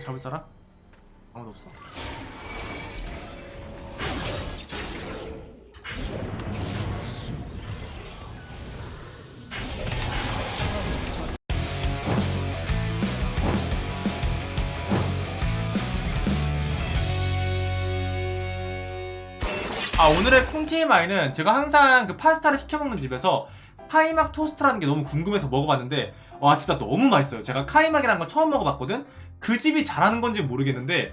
잡을 사람? 아무도 없어. 아 오늘의 콩 TMI는 제가 항상 그 파스타를 시켜 먹는 집에서 카이막 토스트라는 게 너무 궁금해서 먹어봤는데 와 진짜 너무 맛있어요. 제가 카이막이라는 걸 처음 먹어봤거든. 그 집이 잘하는 건지 모르겠는데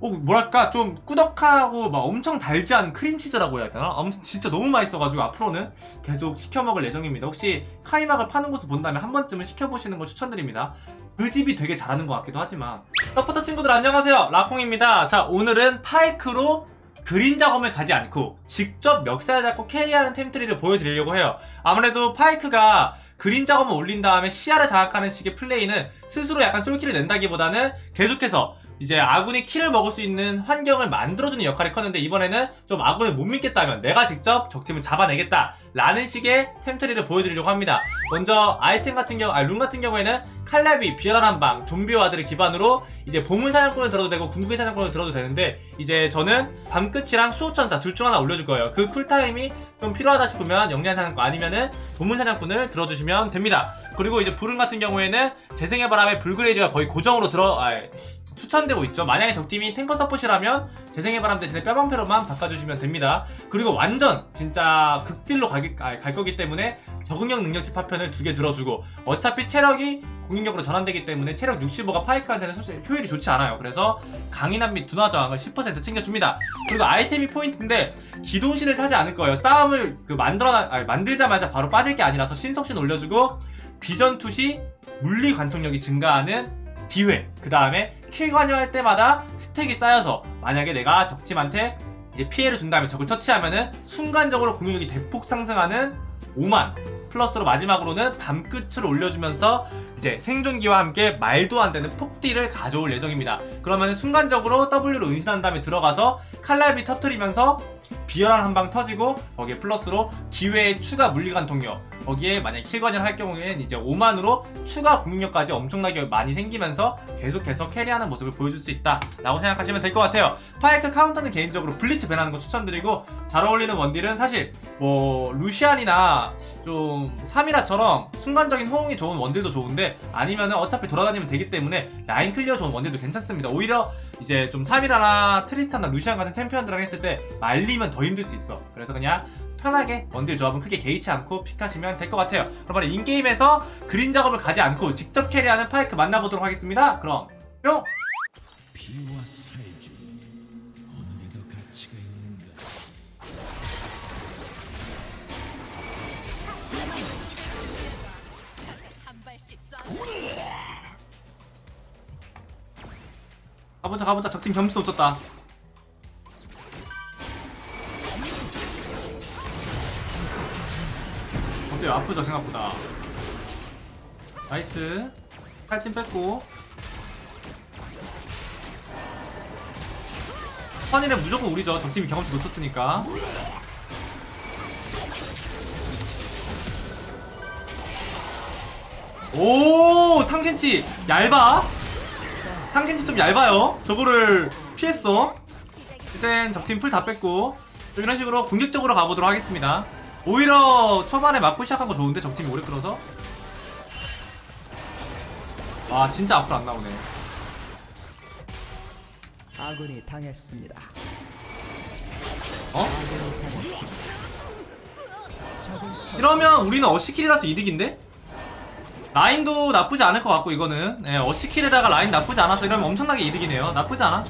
어 뭐랄까 좀 꾸덕하고 막 엄청 달지 않은 크림치즈라고 해야 되나? 아무튼 진짜 너무 맛있어가지고 앞으로는 계속 시켜 먹을 예정입니다. 혹시 카이막을 파는 곳을 본다면 한 번쯤은 시켜보시는 걸 추천드립니다. 그 집이 되게 잘하는 것 같기도 하지만 서포터 친구들 안녕하세요 라콩입니다 자 오늘은 파이크로 그린 작업을 가지 않고 직접 멱살 잡고 캐리하는 템트리를 보여드리려고 해요. 아무래도 파이크가 그린 작업을 올린 다음에 시야를 장악하는 식의 플레이는 스스로 약간 솔킬을 낸다기보다는 계속해서 이제 아군이 킬을 먹을 수 있는 환경을 만들어주는 역할이 컸는데 이번에는 좀 아군을 못 믿겠다면 내가 직접 적팀을 잡아내겠다 라는 식의 템트리를 보여드리려고 합니다. 먼저 아이템 같은 경우, 아, 룸 같은 경우에는 칼날비, 비열한 한방, 좀비 와드를 기반으로 이제 보물 사냥꾼을 들어도 되고 궁극의 사냥꾼을 들어도 되는데 이제 저는 밤끝이랑 수호천사 둘 중 하나 올려줄 거예요. 그 쿨타임이 좀 필요하다 싶으면 영리한 사냥꾼 아니면은 보물 사냥꾼을 들어주시면 됩니다. 그리고 이제 불은 같은 경우에는 재생의 바람에 불그레이즈가 거의 고정으로 들어, 아, 추천되고 있죠. 만약에 적팀이 탱커 서폿이라면 재생의 바람 대신에 뼈방패로만 바꿔주시면 됩니다. 그리고 완전 진짜 극딜로 갈, 아, 갈 거기 때문에 적응력 능력치 파편을 두 개 들어주고 어차피 체력이 공격력으로 전환되기 때문에 체력 65가 파이크한테는 사실 효율이 좋지 않아요. 그래서 강인함 및 둔화 저항을 10% 챙겨줍니다. 그리고 아이템이 포인트인데 기동신을 사지 않을 거예요. 싸움을 그 만들어 아니, 만들자마자 바로 빠질 게 아니라서 신속신 올려주고 비전 투시 물리 관통력이 증가하는 기회 그 다음에 킬 관여할 때마다 스택이 쌓여서 만약에 내가 적팀한테 이제 피해를 준 다음에 적을 처치하면은 순간적으로 공격력이 대폭 상승하는 5만 플러스로 마지막으로는 밤끝을 올려주면서 이제 생존기와 함께 말도 안 되는 폭딜을 가져올 예정입니다. 그러면 순간적으로 W로 은신한 다음에 들어가서 칼날비 터트리면서 비열한 한 방 터지고 거기에 플러스로 기회의 추가 물리관 통력 거기에 만약 킬관을 할 경우에는 이제 5만으로 추가 공격력까지 엄청나게 많이 생기면서 계속해서 캐리하는 모습을 보여줄 수 있다 라고 생각하시면 될 것 같아요. 파이크 카운터는 개인적으로 블리츠 밴하는 거 추천드리고 잘 어울리는 원딜은 사실 뭐 루시안이나 좀 사미라처럼 순간적인 호응이 좋은 원딜도 좋은데 아니면은 어차피 돌아다니면 되기 때문에 라인 클리어 좋은 원딜도 괜찮습니다. 오히려 이제 좀 사미라나 트리스탄나 루시안 같은 챔피언들랑 했을 때 말리면 더 힘들 수 있어 그래서 그냥 편하게 원딜 조합은 크게 개의치 않고 픽하시면 될 것 같아요. 그럼 인게임에서 그린 작업을 가지 않고 직접 캐리하는 파이크 만나보도록 하겠습니다. 그럼 뿅! 더. 가보자 가보자 적팀 점수 놓쳤다. 아프죠 생각보다. 나이스. 탈진 뺐고. 선이는 무조건 우리죠. 적팀이 경험치 놓쳤으니까. 오 탕켄치 얇아 탕켄치 좀 얇아요 저거를 피했어 이젠 적팀 풀 다 뺐고 또 이런 식으로 공격적으로 가보도록 하겠습니다 오히려 초반에 맞고 시작한 거 좋은데 적팀이 오래 끌어서 와 진짜 앞으로 안 나오네 아군이 당했습니다. 어? 아군이 당했습니다. 적을 이러면 우리는 어시킬이라서 이득인데? 라인도 나쁘지 않을 것 같고 이거는 네, 어시킬에다가 라인 나쁘지 않아서 이러면 엄청나게 이득이네요 나쁘지 않아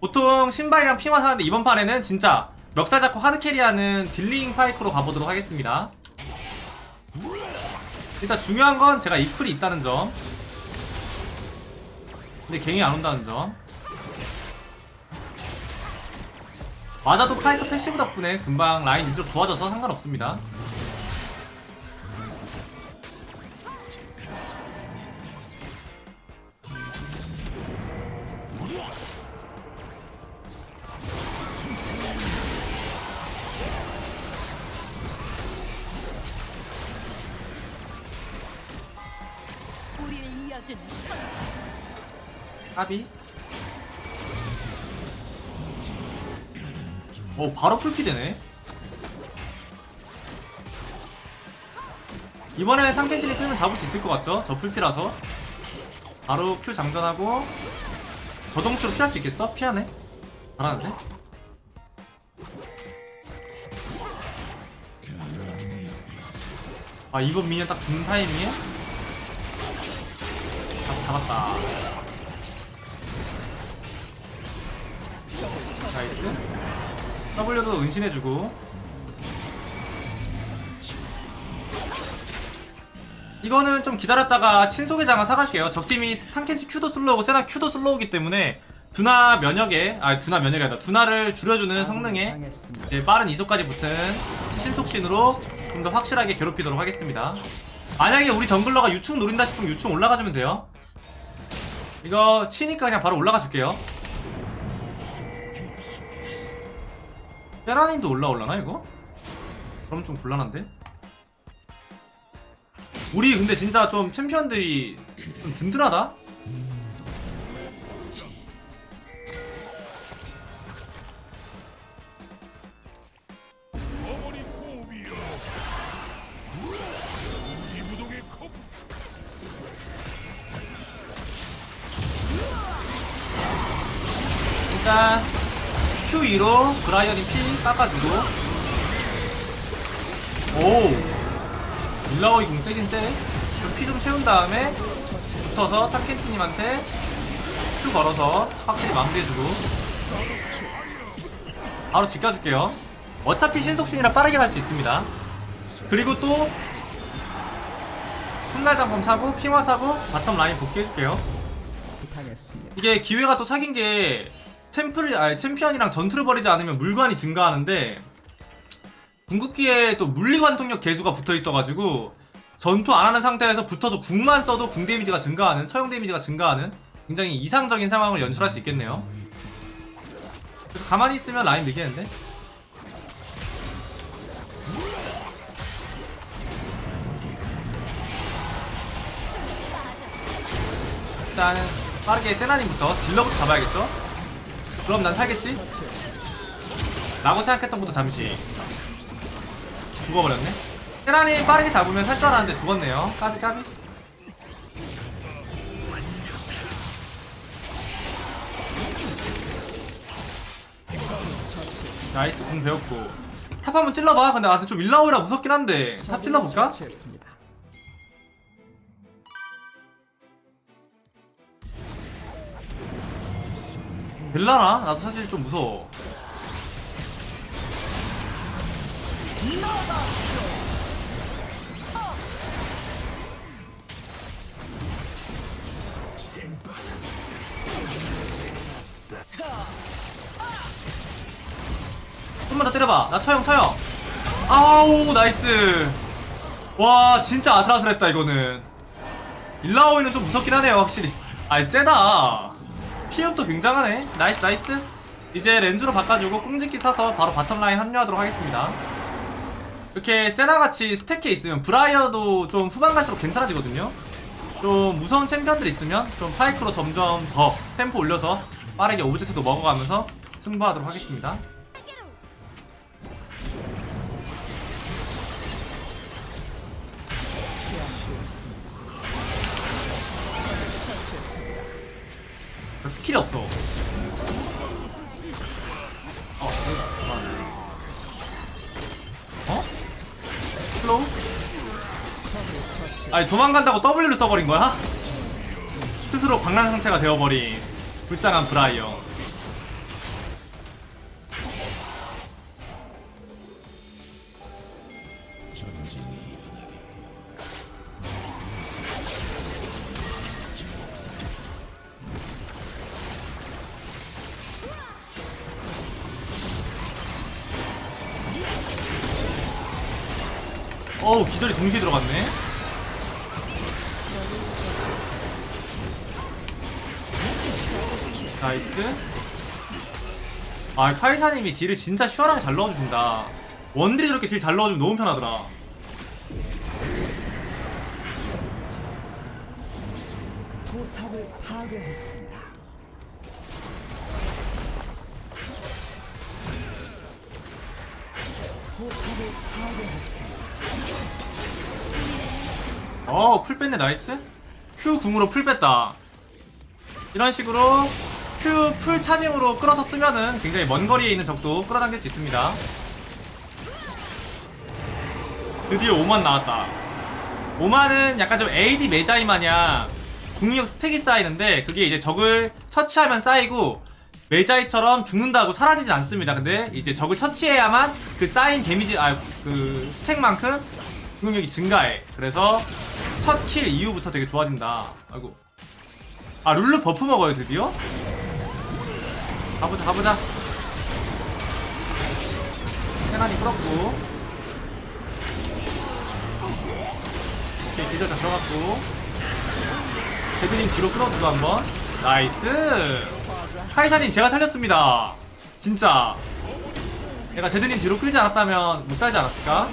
보통 신발이랑 핑화 사는데 이번 판에는 진짜 멱살 잡고 하드 캐리하는 딜링 파이크로 가보도록 하겠습니다. 일단 중요한 건 제가 이클이 있다는 점. 근데 갱이 안 온다는 점. 맞아도 파이크 패시브 덕분에 금방 라인 유지력 좋아져서 상관없습니다 오 바로 풀피 되네 이번에 탕켄치리 끌면 잡을 수 있을 것 같죠? 저 풀피라서 바로 큐 장전하고 저동치로 피할 수 있겠어? 피하네 잘하는데? 아 이번 미니언 딱준 타이밍에 잡, 잡았다 나이스 W도 은신해주고 이거는 좀 기다렸다가 신속의 장을 사갈게요 적팀이 탕켄치 Q도 슬로우고 세나 Q도 슬로우기 때문에 두나 면역에 아 두나 면역이 아니라 두나를 줄여주는 성능에 당했습니다. 이제 빠른 이속까지 붙은 신속신으로 좀 더 확실하게 괴롭히도록 하겠습니다. 만약에 우리 정글러가 유충 노린다 싶으면 유충 올라가주면 돼요. 이거 치니까 그냥 바로 올라가 줄게요. 페라닌도 올라올라나 이거? 그럼 좀 곤란한데? 우리 근데 진짜 좀 챔피언들이 좀 든든하다? 일단 Q2로 브라이언이 피 깎아주고. 오 일라오이 공 세긴 세 피 좀 채운 다음에 붙어서 탑켄치님한테 Q 걸어서 확실히 마무리해주고. 바로 집 가줄게요. 어차피 신속신이라 빠르게 갈 수 있습니다. 그리고 또 훗날장범 사고 핑화 사고 바텀 라인 복귀해줄게요. 이게 기회가 또 사귄 게 챔플 아니 챔피언이랑 전투를 벌이지 않으면 물관이 증가하는데 궁극기에 또 물리관 통력 개수가 붙어 있어가지고 전투 안 하는 상태에서 붙어서 궁만 써도 궁 데미지가 증가하는 처형 데미지가 증가하는 굉장히 이상적인 상황을 연출할 수 있겠네요. 그래서 가만히 있으면 라인 밀겠는데? 일단 빠르게 세나님부터 딜러부터 잡아야겠죠? 그럼 난 살겠지? 라고 생각했던 것도 잠시 죽어버렸네. 세나님 빠르게 잡으면 살 줄 알았는데 죽었네요. 까비 까비. 나이스 궁 배웠고. 탑 한번 찔러봐. 근데 나한테 좀 일라오이라 무섭긴 한데. 탑 찔러볼까? 될라나? 나도 사실 좀 무서워. 좀만 더 때려봐. 나 처형 처형. 아우 나이스. 와 진짜 아슬아슬했다 이거는. 일라오이는 좀 무섭긴 하네요 확실히. 아이 세다 피업도 굉장하네. 나이스 나이스. 이제 렌즈로 바꿔주고 꽁지기 사서 바로 바텀라인 합류하도록 하겠습니다. 이렇게 세나같이 스택해 있으면 브라이어도 좀 후반 갈수록 괜찮아지거든요. 좀 무서운 챔피언들 있으면 좀 파이크로 점점 더 템포 올려서 빠르게 오브젝트도 먹어가면서 승부하도록 하겠습니다 스킬이 없어 어? 어? 슬로우? 아니 도망간다고 W를 써버린 거야? 스스로 광란 상태가 되어버린 불쌍한 브라이어 동시에 들어갔네. 나이스. 아, 카이사님이 딜을 진짜 시원하게 잘 넣어주신다. 원딜이 저렇게 딜 잘 넣어주면 너무 편하더라. 도탑을 파괴했습니다. 도탑을 파괴했습니다. 어, 풀 뺐네, 나이스. Q 궁으로 풀 뺐다. 이런 식으로 Q 풀 차징으로 끌어서 쓰면은 굉장히 먼 거리에 있는 적도 끌어당길 수 있습니다. 드디어 5만 나왔다. 5만은 약간 좀 AD 메자이 마냥 국력 스택이 쌓이는데 그게 이제 적을 처치하면 쌓이고 메자이처럼 죽는다고 사라지진 않습니다. 근데 이제 적을 처치해야만 그 쌓인 데미지 아 그 스택만큼 공격력이 증가해. 그래서 첫 킬 이후부터 되게 좋아진다. 아이고. 아 룰루 버프 먹어요 드디어? 가보자 가보자. 세간이 끌었고. 오케이 기절 다 들어갔고. 제드님 뒤로 끌어주고 한번. 나이스. 카이사님 제가 살렸습니다. 진짜. 내가 제드님 뒤로 끌지 않았다면 못 살지 않았을까?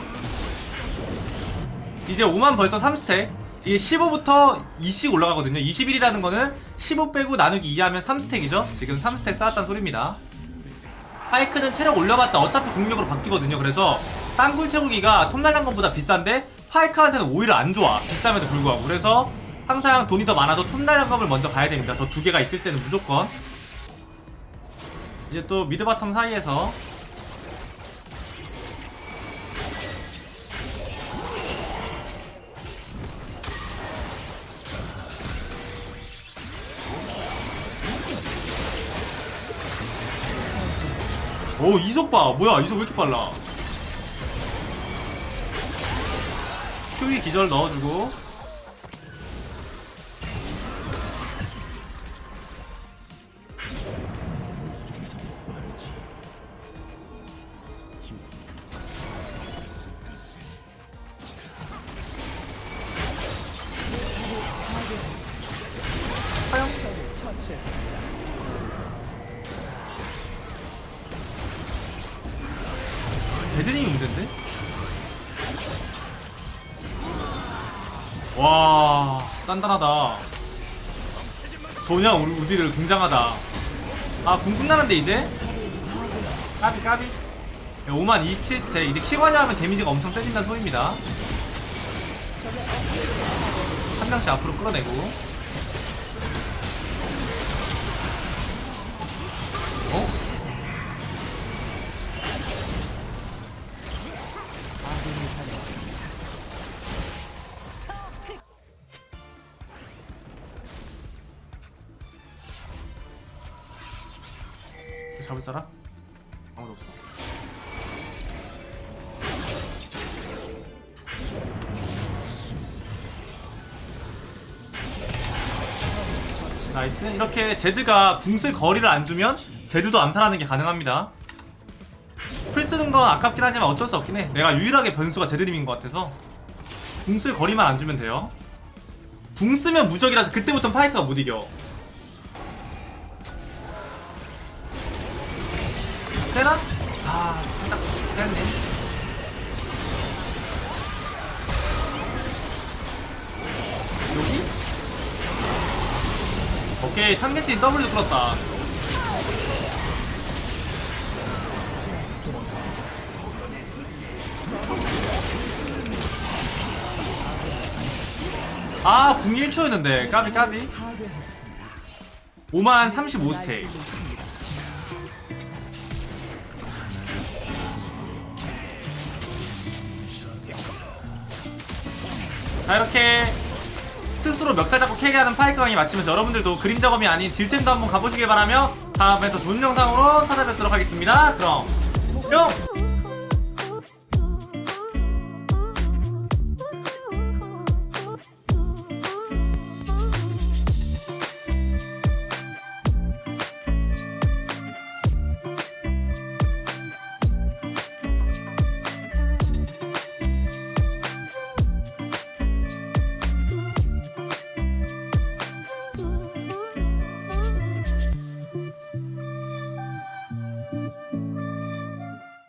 이제 5만 벌써 3스택. 이게 15부터 2씩 올라가거든요. 21이라는 거는 15 빼고 나누기 2 하면 3스택이죠. 지금 3스택 쌓았다는 소리입니다. 파이크는 체력 올려봤자 어차피 공격으로 바뀌거든요. 그래서 땅굴 채우기가 톱날란 것보다 비싼데 파이크한테는 오히려 안 좋아. 비쌈에도 불구하고. 그래서 항상 돈이 더 많아도 톱날란 컵을 먼저 가야 됩니다. 저 두 개가 있을 때는 무조건. 이제 또 미드 바텀 사이에서 오 이속 봐. 뭐야 이속 왜 이렇게 빨라? 큐이 기절 넣어주고 단단하다. 소냐 우- 우디를 굉장하다. 아궁 끝나는데 이제? 까비 까비. 5만 27스택. 이제 키관야 하면 데미지가 엄청 세진다는 소리입니다. 한 명씩 앞으로 끌어내고 잡을 사람? 아무도 없어. 나이스. 이렇게 제드가 궁쓸 거리를 안 주면 제드도 암살하는 게 가능합니다. 풀 쓰는 건 아깝긴 하지만 어쩔 수 없긴 해. 내가 유일하게 변수가 제드님인 것 같아서 궁쓸 거리만 안 주면 돼요. 궁 쓰면 무적이라서 그때부터 파이크가 못 이겨. 되나? 아, 살짝 됐네. 여기? 오케이, 상계팀 W 끌었다. 아, 궁 1초였는데. 까비, 까비. 파괴했습니다. 5만 35 스테이. 자 이렇게 스스로 멱살 잡고 캐리하는 파이크 강의 마치면서 여러분들도 그림 작업이 아닌 딜템도 한번 가보시길 바라며 다음에 더 좋은 영상으로 찾아뵙도록 하겠습니다. 그럼 뿅!